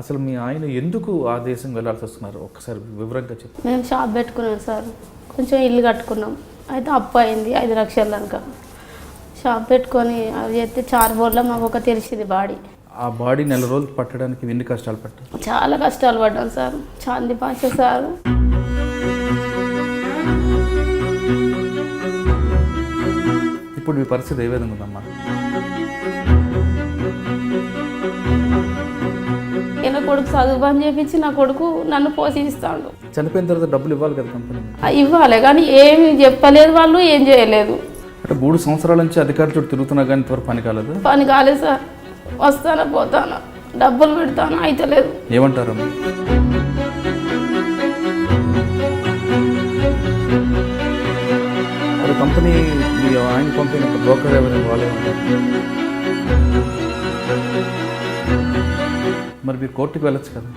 అసలు మీ ఆయన ఎందుకు ఆ దేశం వెళ్ళాల్సి వస్తున్నారు? ఒకసారి వివరంగా చెప్పు. మేము షాప్ పెట్టుకున్నాం సార్. కొంచెం ఇల్లు కట్టుకున్నాం. అయితే అప్పు అయింది ఐదు లక్షలు దాకా షాప్ పెట్టుకొని అది అయితే చార్ బోర్లో మాకు ఒక తెలిసింది బాడీ. ఆ బాడీ నెల రోజులు పట్టడానికి ఎన్ని కష్టాలు పట్టారు చాలా కష్టాలు పడ్డాం సార్. చాంది పాష సార్. ఇప్పుడు మీ పరిస్థితి ఏ విధంగా ఉందమ్మా? ఈయన కొడుకు చదువు బంద్ చేపించి నా కొడుకు నన్ను పోషిస్తాడు. చనిపోయిన తర్వాత డబ్బులు ఇవ్వాలి కదా కంపెనీ? ఇవ్వాలి కానీ ఏమి చెప్పలేదు వాళ్ళు ఏం చేయలేదు. అంటే మూడు సంవత్సరాల నుంచి అధికారుల తిరుగుతున్నా కానీ ఇంతవరకు పని కాలేదు? పని కాలేదు సార్. వస్తానా పోతానా? డబ్బులు పెడతాను? అయితే లేదు. ఏమంటారు మరి కంపెనీ మీ ఆయన పంపిన బ్రోకర్ ఎవరైనా వాళ్ళే ఉంటారు మరి మీరు కోర్టుకు వెళ్ళచ్చు కదా?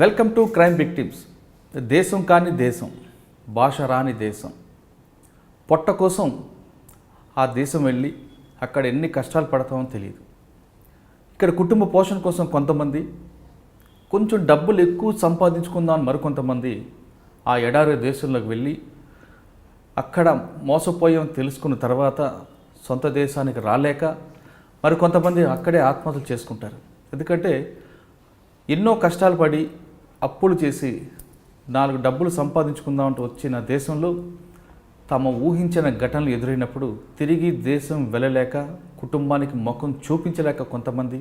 వెల్కమ్ టు క్రైమ్ విక్టిమ్స్ దేశం కాని దేశం భాష రాని దేశం. పొట్ట కోసం ఆ దేశం వెళ్ళి అక్కడ ఎన్ని కష్టాలు పడతామో తెలియదు. ఇక్కడ కుటుంబ పోషణ కోసం కొంతమంది కొంచెం డబ్బులు ఎక్కువ సంపాదించుకుందామని మరికొంతమంది ఆ ఎడారి దేశంలోకి వెళ్ళి అక్కడ మోసపోయాం తెలుసుకున్న తర్వాత సొంత దేశానికి రాలేక మరి కొంతమంది అక్కడే ఆత్మహత్యలు చేసుకుంటారు. ఎందుకంటే ఎన్నో కష్టాలు పడి అప్పులు చేసి నాలుగు డబ్బులు సంపాదించుకుందామంటూ వచ్చిన దేశంలో తమ ఊహించిన ఘటనలు ఎదురైనప్పుడు తిరిగి దేశం వెళ్ళలేక కుటుంబానికి ముఖం చూపించలేక కొంతమంది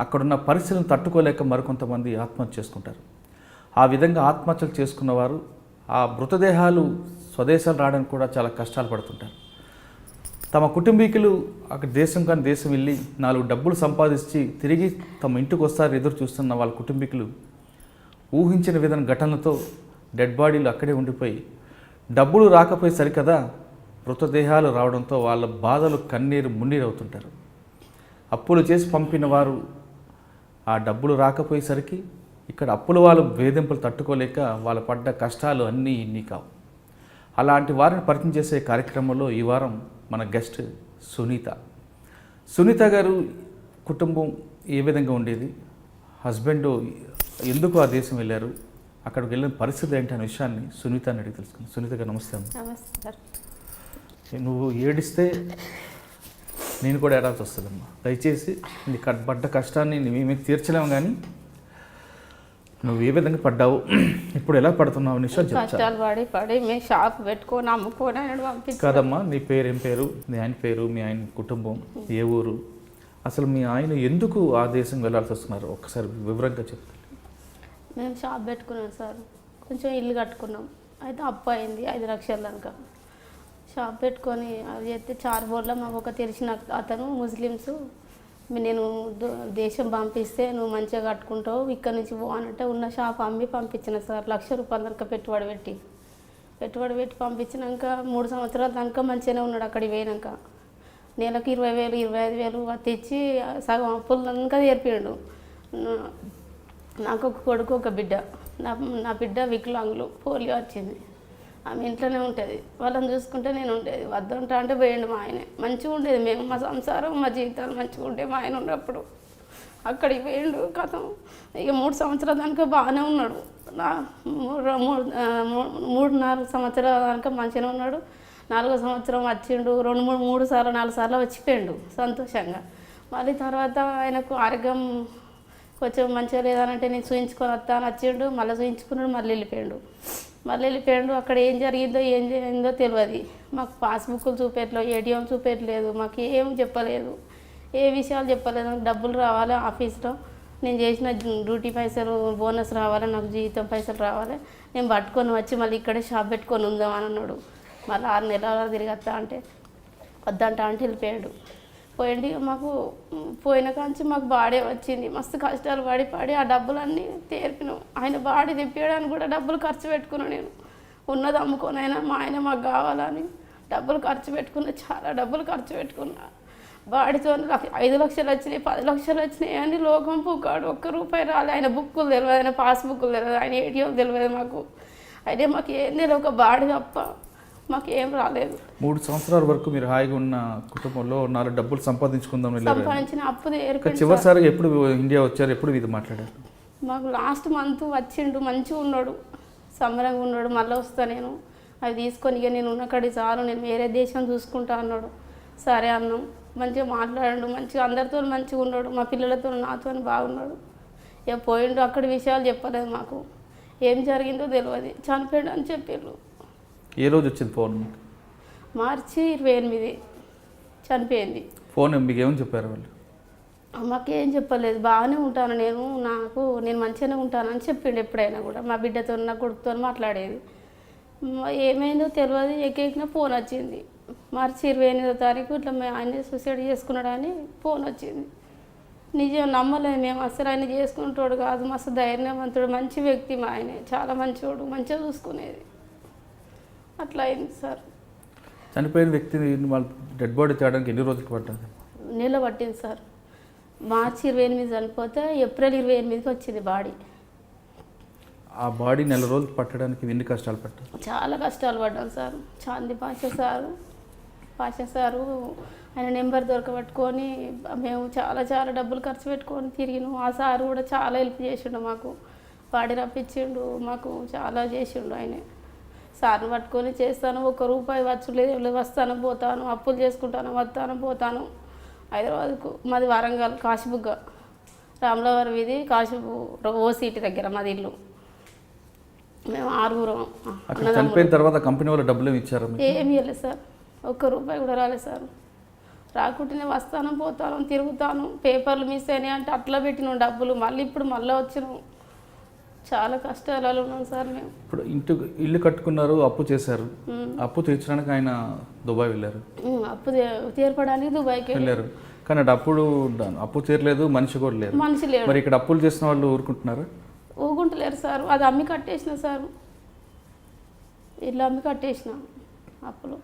అక్కడున్న పరిస్థితులను తట్టుకోలేక మరికొంతమంది ఆత్మహత్య చేసుకుంటారు. ఆ విధంగా ఆత్మహత్యలు చేసుకున్న వారు ఆ మృతదేహాలు స్వదేశాలు రావడానికి కూడా చాలా కష్టాలు పడుతుంటారు. తమ కుటుంబీకులు అక్కడ దేశం కానీ దేశం వెళ్ళి నాలుగు డబ్బులు సంపాదించి తిరిగి తమ ఇంటికి వస్తారు ఎదురు చూస్తున్న వాళ్ళ కుటుంబీకులు ఊహించిన విధంగా ఘటనలతో డెడ్ బాడీలు అక్కడే ఉండిపోయి డబ్బులు రాకపోయేసరి సరికదా మృతదేహాలు రావడంతో వాళ్ళ బాధలు కన్నీరు మున్నీరు అవుతుంటారు అప్పులు చేసి పంపిన వారు ఆ డబ్బులు రాకపోయేసరికి ఇక్కడ అప్పుల వాళ్ళు వేధింపులు తట్టుకోలేక వాళ్ళ పడ్డ కష్టాలు అన్నీ ఇన్ని కావు. అలాంటి వారిని పరిచయం చేసే కార్యక్రమంలో ఈ వారం మన గెస్ట్ సునీత. సునీత గారు కుటుంబం ఏ విధంగా ఉండేది? హస్బెండ్ ఎందుకు ఆ దేశం వెళ్ళారు? అక్కడికి వెళ్ళిన పరిస్థితి ఏంటి అనే విషయాన్ని సునీత అని అడిగి తెలుసుకుంది. సునీత గారు నమస్తే అమ్మ. నువ్వు ఏడిస్తే నేను కూడా ఏడాల్సి వస్తుందమ్మా. దయచేసి నీ కట్- పడ్డ కష్టాన్ని మేమే తీర్చలేము కానీ నువ్వు ఏ విధంగా పడ్డావు ఇప్పుడు ఎలా పడుతున్నావు అనే విషయాలు చెప్తా కష్టాలు పడి పడి మేము షాప్ పెట్టుకొని అమ్ముకొని ఆయన పంపించారు. కాదమ్మా నీ పేరు ఏం పేరు? మీ ఆయన పేరు మీ ఆయన కుటుంబం ఏ ఊరు? అసలు మీ ఆయన ఎందుకు ఆ దేశం వెళ్ళాల్సి వస్తున్నారు? ఒకసారి వివరంగా చెప్తాను. మేము షాప్ పెట్టుకున్నాం సార్. కొంచెం ఇల్లు కట్టుకున్నాం. అయితే అప్పు అయింది ఐదు లక్షల కనుక. షాప్ పెట్టుకొని అది అయితే చార్ బోర్లో మాకు ఒక తెలిసిన అతను ముస్లిమ్స్ నేను దేశం పంపిస్తే నువ్వు మంచిగా కట్టుకుంటావు ఇక్కడ నుంచి పో అనంటే ఉన్న షాప్ అమ్మి పంపించిన సార్. లక్ష రూపాయల దాకా పెట్టుబడి పెట్టి. పెట్టుబడి పెట్టి పంపించినాక మూడు సంవత్సరాల దాకా మంచిగానే ఉన్నాడు అక్కడికి పోయినాక. నెలకు ఇరవై వేలు ఇరవై ఐదు వేలు తెచ్చి సగం అప్పులు దాకా తీర్పిండు. నాకు ఒక కొడుకు ఒక బిడ్డ. నా నా బిడ్డ వికలాంగులు పోలియో వచ్చింది. ఆమె ఇంట్లోనే ఉంటుంది. వాళ్ళని చూసుకుంటే నేను ఉండేది. వద్దంటా అంటే పోయిండు మా ఆయనే. మంచిగా ఉండేది. మేము మా సంసారం మా జీవితాలు మంచిగా ఉండే మా ఆయన ఉన్నప్పుడు. అక్కడికి పోయిండు కథం. ఇక మూడు సంవత్సరాల దాకా బాగానే ఉన్నాడు. నా మూడు మూడు మూడు నాలుగు సంవత్సరాల దానిక మంచిగానే ఉన్నాడు. నాలుగో సంవత్సరం వచ్చిండు. రెండు మూడు మూడు సార్లు నాలుగు సార్లు వచ్చిపోయిండు సంతోషంగా. మళ్ళీ తర్వాత ఆయనకు ఆరోగ్యం కొంచెం మంచిగా లేదనంటే నేను చూయించుకొని వస్తాను వచ్చిండు మళ్ళీ చూయించుకున్నాడు మళ్ళీ వెళ్ళిపోయాడు. మళ్ళీ వెళ్ళిపోయాడు అక్కడ ఏం జరిగిందో ఏం జరిగిందో తెలియదు. మాకు పాస్బుక్లు చూపెట్టలేదు ఏటీఎం చూపెట్టలేదు మాకు ఏం చెప్పలేదు ఏ విషయాలు చెప్పలేదు. నాకు డబ్బులు రావాలి ఆఫీస్లో. నేను చేసిన డ్యూటీ పైసలు బోనస్ రావాలి నాకు జీతం పైసలు రావాలి. నేను పట్టుకొని వచ్చి మళ్ళీ ఇక్కడే షాప్ పెట్టుకొని ఉందాం అని అన్నాడు. మళ్ళీ ఆరు నెలల తిరిగత్తా అంటే వద్దంట అంటే వెళ్ళిపోయాడు. పోయింది. మాకు పోయిన కాంచి మాకు బాడే వచ్చింది. మస్తు కష్టాలు పడి పడి ఆ డబ్బులన్నీ తీర్పినాం. ఆయన బాడీ తెప్పించడానికి కూడా డబ్బులు ఖర్చు పెట్టుకున్నాను నేను. ఉన్నది అమ్ముకోనైనా మా ఆయన మాకు కావాలని డబ్బులు ఖర్చు పెట్టుకున్నా చాలా డబ్బులు ఖర్చు పెట్టుకున్నా. బాడీతో ఐదు లక్షలు వచ్చినాయి పది లక్షలు వచ్చినాయి అని లోకం పుక్కాడు ఒక్క రూపాయి రాలే. ఆయన బుక్కులు తెలియదు ఆయన పాస్బుక్లు తెలియదు ఆయన ఏటీఎం తెలియదు మాకు. అయితే మాకు ఏం తెలియదు ఒక బాడీ తప్ప మాకు ఏం రాలేదు. మూడు సంవత్సరాల వరకు మీరు హాయిగా ఉన్న కుటుంబంలో నాలుగు డబ్బులు సంపాదించుకుందాం సంపాదించిన అప్పు చివరిసారిగా ఎప్పుడు ఇండియా వచ్చారు? ఎప్పుడు ఇది మాట్లాడారు? మాకు లాస్ట్ మంత్ వచ్చిండు మంచిగా ఉన్నాడు. సంబరంగా ఉన్నాడు మళ్ళీ వస్తా నేను. అది తీసుకొని ఇక నేను ఉన్న కాడి చాలు నేను వేరే దేశం చూసుకుంటా అన్నాడు. సరే అన్నాం. మంచిగా మాట్లాడాడు మంచిగా అందరితో మంచిగా ఉన్నాడు మా పిల్లలతో నాతో బాగున్నాడు. ఇక పోయిండు అక్కడ విషయాలు చెప్పలేదు మాకు. ఏం జరిగిందో తెలియదు చనిపోయాడు అని చెప్పారు ఏ రోజు వచ్చింది ఫోన్ మార్చి ఇరవై ఎనిమిది. చనిపోయింది. ఫోన్ మీకు ఏమని చెప్పారు వాళ్ళు? మాకేం చెప్పలేదు. బాగానే ఉంటాను. నేను నాకు నేను మంచిగానే ఉంటానని చెప్పిండు ఎప్పుడైనా కూడా. మా బిడ్డతో నా కొడుకుతో మాట్లాడేది. ఏమైందో తెలియదు. ఎక్కెక్కిన ఫోన్ వచ్చింది. మార్చి ఇరవై ఎనిమిదో తారీఖు ఇట్లా ఆయన సూసైడ్ చేసుకున్నాడని ఫోన్ వచ్చింది. నిజం నమ్మలేదు మేము. అసలు ఆయన చేసుకుంటాడు కాదు. మస్తు ధైర్యవంతుడు మంచి వ్యక్తి మా ఆయన. చాలా మంచివాడు మంచిగా చూసుకునేది. అట్లా అయింది సార్. చనిపోయిన వ్యక్తిని వాళ్ళ డెడ్ బాడీ తేయడానికి ఎన్ని రోజులు పడ్డది? నెల పట్టింది సార్. మార్చి ఇరవై ఎనిమిది చనిపోతే ఏప్రిల్ ఇరవై ఎనిమిదికి వచ్చింది బాడీ. ఆ బాడీ నెల రోజులు పట్టడానికి ఎన్ని కష్టాలు పట్టారు చాలా కష్టాలు పడ్డాం sir. Chandi Pasha sir Pasha sir ఆయన నెంబర్ దొరకబట్టుకొని మేము చాలా చాలా డబ్బులు ఖర్చు పెట్టుకొని తిరిగినాం. ఆ సారు కూడా చాలా హెల్ప్ చేసిండు మాకు. పాడి రప్పించిండు మాకు చాలా చేసిండు ఆయన. సార్ని పట్టుకొని చేస్తాను ఒక రూపాయి వచ్చలేదు వస్తాను పోతాను అప్పులు చేసుకుంటాను వస్తాను పోతాను. హైదరాబాద్కు మాది వరంగల్ కాశీబుగ్గ. రామలవారి వీధి కాశీబు ఓ సీటు దగ్గర మాది ఇల్లు. మేము ఆరుగురం. చనిపోయిన తర్వాత కంపెనీ వాళ్ళు డబ్బులు ఏమి ఇచ్చారా ఏమి ఇవ్వలేదు సార్. ఒక్క రూపాయి కూడా రాలేదు సార్. రాకుంటేనే వస్తాను పోతాను తిరుగుతాను పేపర్లు మిస్ అయినాయి అంటే అట్లా పెట్టినాం డబ్బులు. మళ్ళీ ఇప్పుడు మళ్ళీ వచ్చినాం. చాలా కష్టాలలో ఉన్నాం సార్ మేము. ఇప్పుడు ఇంటి ఇల్లు కట్టుకున్నారు అప్పు చేశారు. అప్పు తీర్చడానికి ఆయన దుబాయ్ వెళ్ళారు. అప్పు తీర్పడానికి దుబాయ్కి వెళ్ళి వెళ్ళారు. కానీ అప్పుడు అప్పు తీరలేదు మనిషి కూడా లేరు. మనిషి లేడు. మరి ఇక్కడ అప్పులు చేసిన వాళ్ళు ఊరుకుంటున్నారా? ఊగుంటలేరు సార్. అది అమ్మి కట్టేసిన సార్. ఇల్లు అమ్మి కట్టేసిన అప్పులు.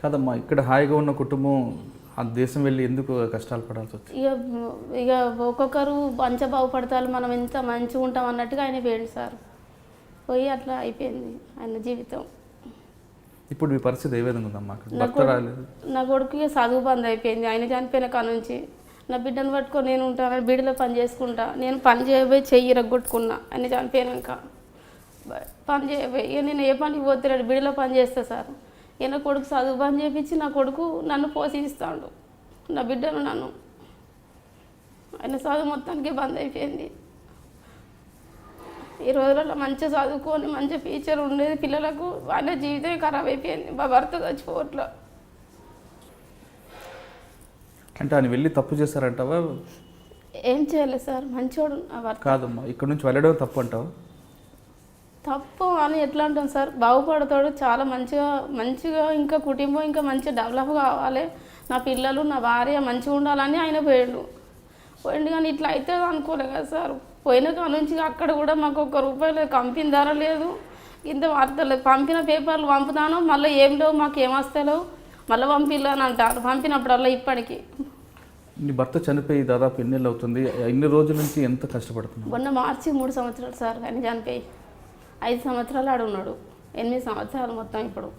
కాదమ్మా ఇక్కడ హాయిగా ఉన్న కుటుంబం ఆ దేశం వెళ్ళి ఎందుకు కష్టాలు పడాల్సి వచ్చింది? ఇక ఇక ఒక్కొక్కరు మంచ బాగుపడతారు మనం ఎంత మంచిగా ఉంటాం అన్నట్టుగా ఆయన పోయింది సార్. పోయి అట్లా అయిపోయింది ఆయన జీవితం. ఇప్పుడు మీ పరిస్థితి ఏ విధంగా ఉందమ్మా? నా కొడుకుకి చదువు బంద్ అయిపోయింది. ఆయన చనిపోయిన కాడ నుంచి నా బిడ్డను పట్టుకొని నేను ఉంటాను బిడ్డలో పని చేసుకుంటా. నేను పని చేయబోయి చెయ్యి రగ్గొట్టుకున్నా. ఆయన చనిపోయాక బ- పని చేయబోయి ఇక నేను ఏ పనికి పోతున్నాడు బిడ్డలో పని చేస్తా సార్. ఇక నా కొడుకు చదువు బంద్ చేపించి నా కొడుకు నన్ను పోషిస్తాడు. నా బిడ్డను నన్ను. ఆయన చదువు మొత్తానికి బంద్ అయిపోయింది. ఈ రోజులలో మంచిగా చదువుకొని మంచి ఫ్యూచర్ ఉండేది పిల్లలకు ఆయన జీవితం ఖరాబ్ అయిపోయింది. మా భర్త చచ్చిపోవట్లా అంటే ఆయన వెళ్ళి తప్పు చేశారంటావా? ఏం చేయలేదు సార్ భర్త. కాదమ్మా ఇక్కడ నుంచి వెళ్ళడం తప్పు అంటావా? తప్పు అని ఎట్లా అంటాం సార్? బాగుపడతాడు చాలా మంచిగా మంచిగా ఇంకా కుటుంబం ఇంకా మంచిగా డెవలప్ కావాలి. నా పిల్లలు నా భార్య మంచిగా ఉండాలని ఆయన పోయిండు. పోయిండు కానీ ఇట్లా అయితే అనుకోలే కదా సార్. పోయిన నుంచి అక్కడ కూడా మాకు ఒక్క రూపాయలు కంపెనీ ధర లేదు. ఇంత వార్తలేదు పంపిన పేపర్లు పంపుతాను మళ్ళీ ఏం లేవు మాకు ఏం వస్తలేవు. మళ్ళీ పంపిల్లు అని అంటారు. పంపినప్పుడల్లా ఇప్పటికి. నీ భర్త చనిపోయి దాదాపు ఎన్నేళ్ళు అవుతుంది? ఎన్ని రోజుల నుంచి ఎంత కష్టపడుతున్నావు మొన్న మార్చి మూడు సంవత్సరాలు సార్ ఆయన చనిపోయి. ఐదు సంవత్సరాలు ఆడు ఉన్నాడు. ఎనిమిది సంవత్సరాలు మొత్తం ఇప్పుడు.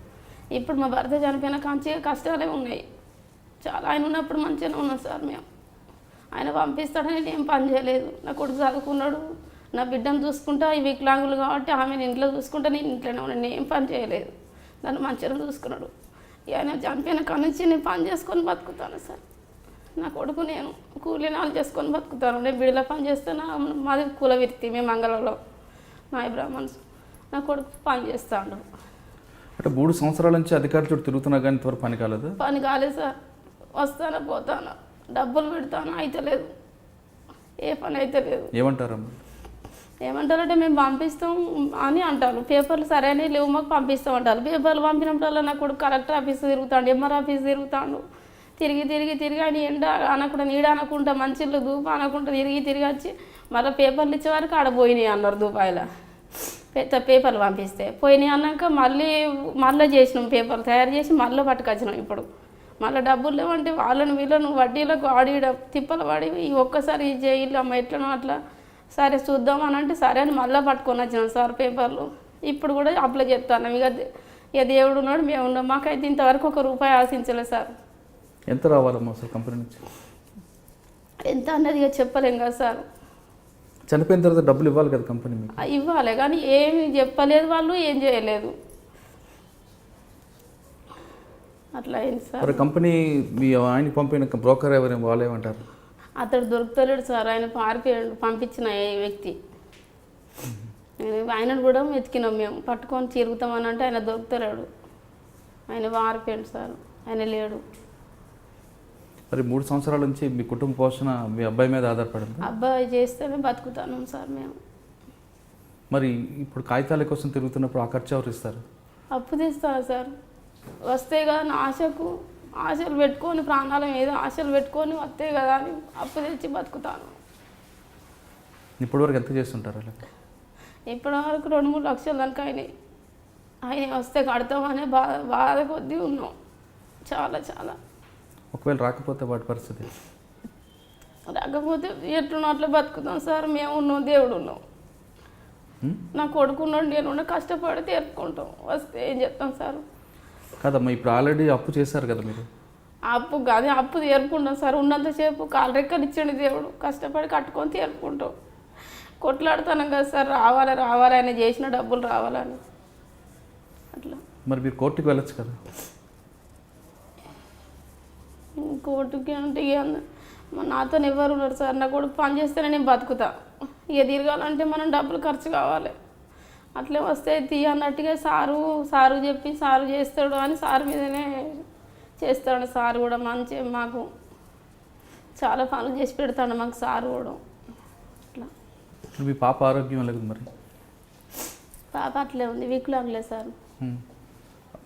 ఇప్పుడు మా భర్త చనిపోయిన కాంచి కష్టాలే ఉన్నాయి. చాలా ఆయన ఉన్నప్పుడు మంచిగానే ఉన్నాం సార్ మేము. ఆయన పంపిస్తాడని నేను ఏం పని చేయలేదు. నా కొడుకు చదువుకున్నాడు. నా బిడ్డను చూసుకుంటా ఈ వికలాంగులు కాబట్టి ఆమెను ఇంట్లో చూసుకుంటా నేను ఇంట్లోనే ఉన్నాను. నేను ఏం పని చేయలేదు. నన్ను మంచిగా చూసుకున్నాడు. ఆయన చనిపోయిన కాడ నుంచి నేను పని చేసుకొని బతుకుతాను సార్. నా కొడుకు నేను కూలీ నాలు చేసుకొని బతుకుతాను. నేను బిడ్డలో పని చేస్తాను. మాది కుల విత్తి మేము మంగళంలో మా బ్రాహ్మణ్స్ నా కొడుకు పని చేస్తాడు. అంటే మూడు సంవత్సరాల నుంచి అధికారుల చుట్టూ తిరుగుతున్నా కానీ ఇంతవరకు పని కాలేదు? పని కాలేదు సార్. వస్తాను పోతాను? డబ్బులు పెడతాను? అయితలేదు ఏ పని అయితే లేదు. ఏమంటారమ్మా? ఏమంటారంటే మేము పంపిస్తాం అని అంటారు. పేపర్లు సరైన లేవు మాకు పంపిస్తాం అంటారు. పేపర్లు పంపినప్పుడల్లా నా కొడుకు కలెక్టర్ ఆఫీస్ తిరుగుతాడు ఎంఆర్ ఆఫీస్ తిరుగుతాడు. తిరిగి తిరిగి తిరిగి ఆయన ఎండ అనకుండా నీడ అనకుండా మంచిళ్ళు ధూప అనకుండా తిరిగి తిరిగి వచ్చి మళ్ళీ పేపర్లు ఇచ్చే వరకు ఆడ పోయినాయి అన్నారు దుబాయ్లో పెద్ద పేపర్లు పంపిస్తే. పోయినాయి అన్నాక మళ్ళీ మళ్ళీ చేసినాం పేపర్లు తయారు చేసి మళ్ళీ పట్టుకొచ్చినాం ఇప్పుడు. మళ్ళీ డబ్బులు లేవంటే వాళ్ళని వీళ్ళను వడ్డీలకు ఆడి తిప్పలు పడి ఒక్కసారి ఈ జైలు అమ్మ ఎట్లనో అట్లా సరే చూద్దాం అని అంటే సరే అని మళ్ళీ పట్టుకొని వచ్చినాం సార్ పేపర్లు. ఇప్పుడు కూడా అప్లై చెప్తాను ఇక ఇక దేవుడు ఉన్నాడు మేము ఉన్నాం. మాకైతే ఇంతవరకు ఒక రూపాయి ఆశించలేదు సార్. ఎంత రావాలమ్మా అసలు కంపెనీ నుంచి? ఎంత అన్నది ఇక చెప్పలేం కదా సార్. చనిపోయిన తర్వాత డబ్బులు ఇవ్వాలి కదా కంపెనీ మీకు? ఇవ్వాలి కానీ ఏమి చెప్పలేదు వాళ్ళు ఏం చేయలేదు. అట్లా అయింది సార్. మరి కంపెనీ మీ ఆయనకి పంపిన బ్రోకర్ ఎవరైనా వాళ్ళేమంటారు అతడు దొరుకుతలేడు సార్ ఆయన పారిపోయాడు పంపించిన ఈ వ్యక్తి. నేను ఆయనను కూడా వెతికినాం మేము పట్టుకొని తిరుగుతామని అంటే ఆయన దొరుకుతలేడు. ఆయన పారిపోయాడు సార్ ఆయన లేడు. మరి మూడు సంవత్సరాల నుంచి మీ కుటుంబ పోషణ మీ అబ్బాయి మీద ఆధారపడింది? అబ్బాయి చేస్తేనే బతుకుతాను సార్ మేము. మరి ఇప్పుడు కాగితాల కోసం తిరుగుతున్నప్పుడు ఆ ఖర్చు ఎవరు ఇస్తారు? అప్పు తీస్తాను సార్. వస్తే కదా నా ఆశకు ఆశలు పెట్టుకొని ప్రాణాల మీద ఆశలు పెట్టుకొని వస్తే కదా అని అప్పు తెచ్చి బతుకుతాను. ఇప్పటివరకు ఎంత చేస్తుంటారు అలా ఇప్పటి వరకు రెండు మూడు లక్షలు దానికి అయినాయి. ఆయన వస్తే కడతామనే బాధ బాధ కొద్దీ ఉన్నాం. చాలా చాలా. ఒకవేళ రాకపోతే వాటి పరిస్థితి రాకపోతే ఎట్లున్నా అట్లా బతుకుతాం సార్ మేము ఉన్నాం దేవుడు ఉన్నాం? నా కొడుకున్నాడు నేను ఉన్న కష్టపడి తీర్పుకుంటాం వస్తే ఏం చెప్తాం సార్? కాదమ్మా ఇప్పుడు ఆల్రెడీ అప్పు చేశారు కదా మీరు? అప్పు కాదు అప్పు తీర్పుకుంటాం సార్. ఉన్నంతసేపు కాలు ఇచ్చాడు దేవుడు. కష్టపడి కట్టుకొని తీర్పుకుంటాం కొట్లాడుతాను కదా సార్ రావాలి రావాలి ఆయన చేసిన డబ్బులు రావాలని. అట్లా. మరి మీరు కోర్టుకి వెళ్ళొచ్చు కదా? కోర్టుకి అంటే నాతో ఎవరు ఉన్నారు సార్? నా కొడుకు పని చేస్తేనే నేను బతుకుతా. ఇక తిరగాలంటే మనం డబ్బులు ఖర్చు కావాలి. అట్లే వస్తే తీ అన్నట్టుగా సారు సారు చెప్పి సారు చేస్తాడు అని సారు మీదనే చేస్తాడు. సారు కూడా మంచి మాకు. చాలా పనులు చేసి పెడతాడు మాకు సారు కూడా. అట్లా. మీ పాప ఆరోగ్యం లేదు మరి? పాప అట్లే ఉంది. వికలాంగులే సార్.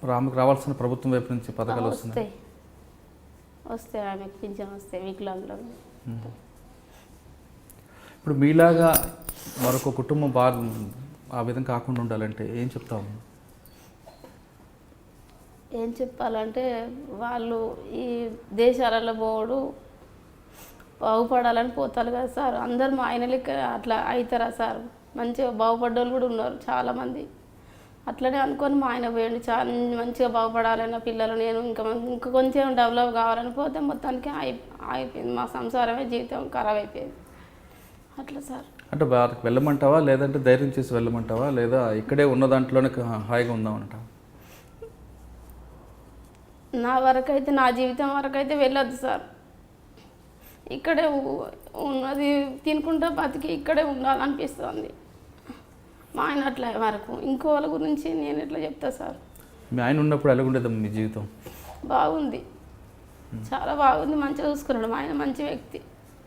రాముకు రావాల్సిన ప్రభుత్వం వైపు నుంచి పథకాలు వస్తాయి. వస్తాయి ఆమెకు పింఛన్ వస్తాయి వికలాంగులకు ఇప్పుడు మీలాగా మరొక కుటుంబం బాగా ఆ విధంగా కాకుండా ఉండాలంటే ఏం చెప్తాము ఏం చెప్పాలంటే వాళ్ళు ఈ దేశాలలో పోవడు బాగుపడాలని పోతారు కదా సార్. అందరు మా ఆయన లెక్క అట్లా అవుతారా సార్? మంచిగా బాగుపడ్డోళ్ళు కూడా ఉన్నారు చాలామంది. అట్లనే అనుకొని మా ఆయన పోయండి చాలా మంచిగా బాగుపడాలని నా పిల్లలు నేను ఇంకా ఇంకా కొంచెం డెవలప్ కావాలని పోతే మొత్తానికి అయి అయిపోయింది మా సంసారమే జీవితం ఖరాబ్ అయిపోయింది. అట్లా సార్. అంటే వారికి వెళ్ళమంటావా? లేదంటే ధైర్యం చేసి వెళ్ళమంటావా? లేదా ఇక్కడే ఉన్న దాంట్లోనే హాయిగా ఉందామంటావా నా వరకు అయితే నా జీవితం వరకు అయితే వెళ్ళొద్దు సార్. ఇక్కడే ఉన్నది తినుకుంటా బతికి ఇక్కడే ఉండాలనిపిస్తుంది. మా ఆయన అట్లా వరకు. ఇంకో వాళ్ళ గురించి నేను ఎట్లా చెప్తా సార్? మీ ఆయన ఉన్నప్పుడు ఎలాగుండేదమ్మా మీ జీవితం? బాగుంది. చాలా బాగుంది. మంచిగా చూసుకున్నాడు. మా ఆయన మంచి వ్యక్తి.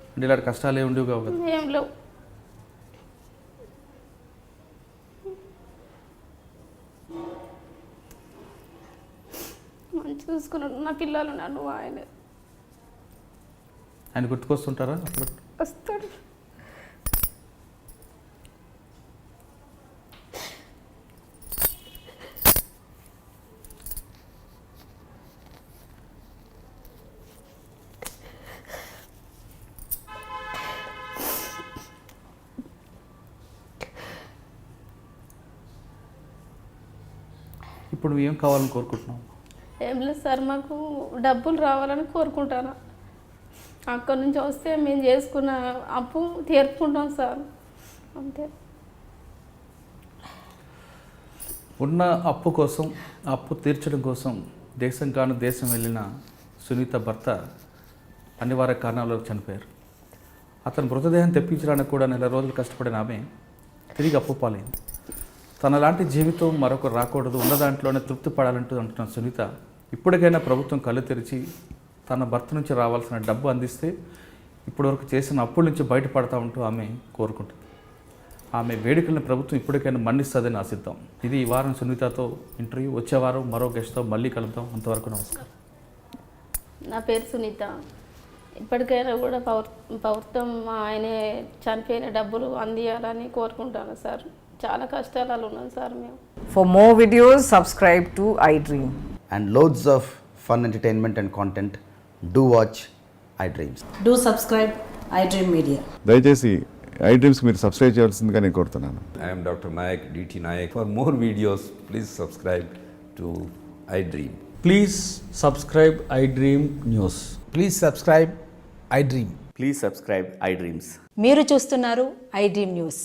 అంటే ఇలాంటి కష్టాలు ఏమి ఉండేవి కదా? ఏం లేవు. మంచి చూసుకున్నాడు. నా పిల్లలు నన్ను ఆయన. ఆయన గుర్తుకొస్తుంటారా? వస్తాడు. ఇప్పుడు నువ్వు ఏం కావాలని కోరుకుంటున్నావు? ఏం లేదు సార్ మాకు డబ్బులు రావాలని కోరుకుంటాను. అక్కడ నుంచి వస్తే మేము చేసుకున్న అప్పు తీర్పుకుంటాం సార్ అంతే. ఉన్న అప్పు కోసం అప్పు తీర్చడం కోసం దేశం కాను దేశం వెళ్ళిన సునీత భర్త అనివార్య కారణాల చనిపోయారు. అతని మృతదేహం తెప్పించడానికి కూడా నెల రోజులు కష్టపడిన ఆమె తిరిగి అప్పు పాలైంది. తనలాంటి జీవితం మరొకరు రాకూడదు ఉన్న దాంట్లోనే తృప్తి పడాలంటూ అంటున్న సునీత. ఇప్పటికైనా ప్రభుత్వం కళ్ళు తెరిచి తన భర్త నుంచి రావాల్సిన డబ్బు అందిస్తే ఇప్పటివరకు చేసిన అప్పుల నుంచి బయటపడతా ఉంటూ ఆమె కోరుకుంటుంది. ఆమె వేడుకలను ప్రభుత్వం ఇప్పటికైనా మన్నిస్తుందని ఆశిద్దాం. ఇది ఈ వారం సునీతతో ఇంటర్వ్యూ. వచ్చే వారం మరో గెస్ట్తో మళ్ళీ కలుద్దాం. అంతవరకు నమస్కారం. నా పేరు సునీత. ఇప్పటికైనా కూడా పౌర్ ప్రభుత్వం ఆయన చనిపోయిన డబ్బులు అందియాలని కోరుకుంటాను సార్. చాలా కష్టాలలో ఉన్నాం సార్ మేము. For more videos subscribe to I dream and loads of fun entertainment and content do watch I dreams do subscribe I dream media దయచేసి ఐ డ్రీమ్స్ మీరు సబ్స్క్రైబ్ చేయాల్సిందిగా నేను కోరుతున్నాను. I'm doctor Nayak DT Nayak for more videos please subscribe to I dream please subscribe I dream news please subscribe I dream please subscribe I dreams మీరు చూస్తున్నారు I dream news